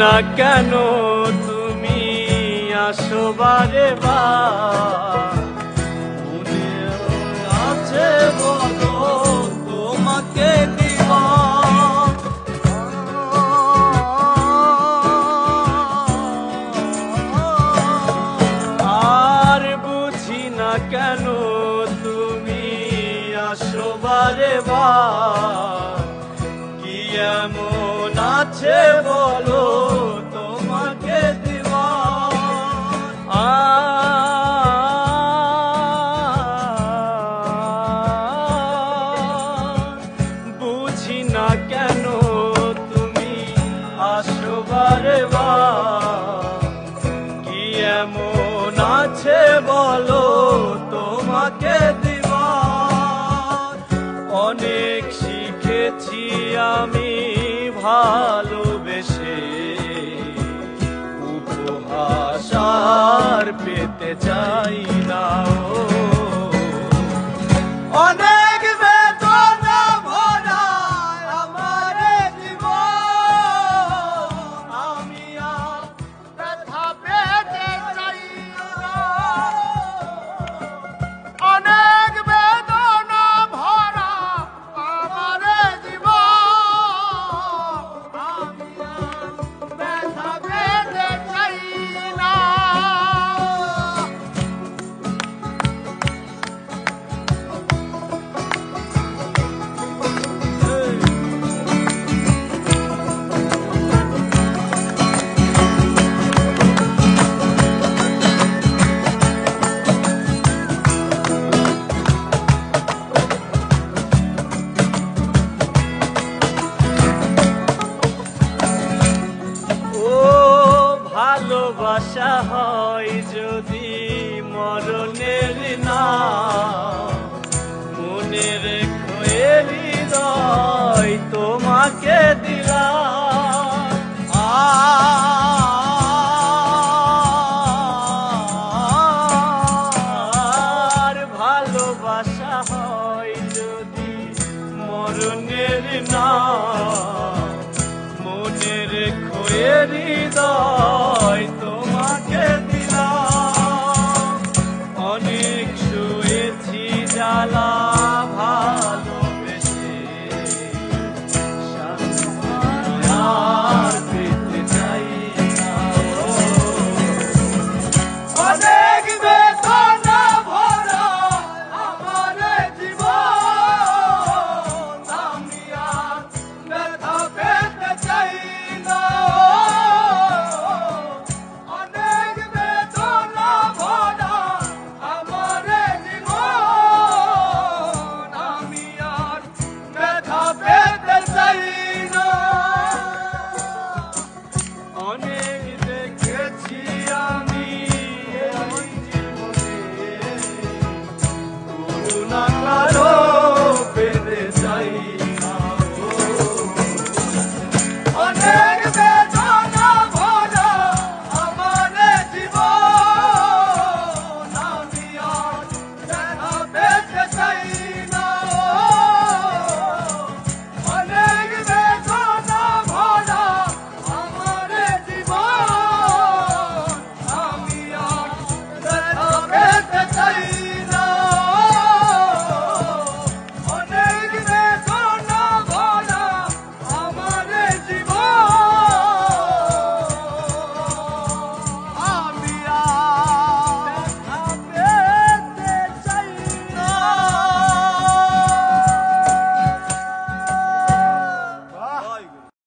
না কেন তুমি আসো বারে বার? মনে আছে বলো তোমাকে দিবা আর বুঝি না কেন তুমি আসো বারে বার? কি এমন আছে বলো শিখেছি আমি ভালোবেসে। উপহাসার পেতে চাই না অনেক ভালোবাসা হয় যদি মরণের না। মনে রেখো হৃদয় তোমাকে দিলাম। আর ভালোবাসা হয় যদি মনে এ হৃদয় তোমাকে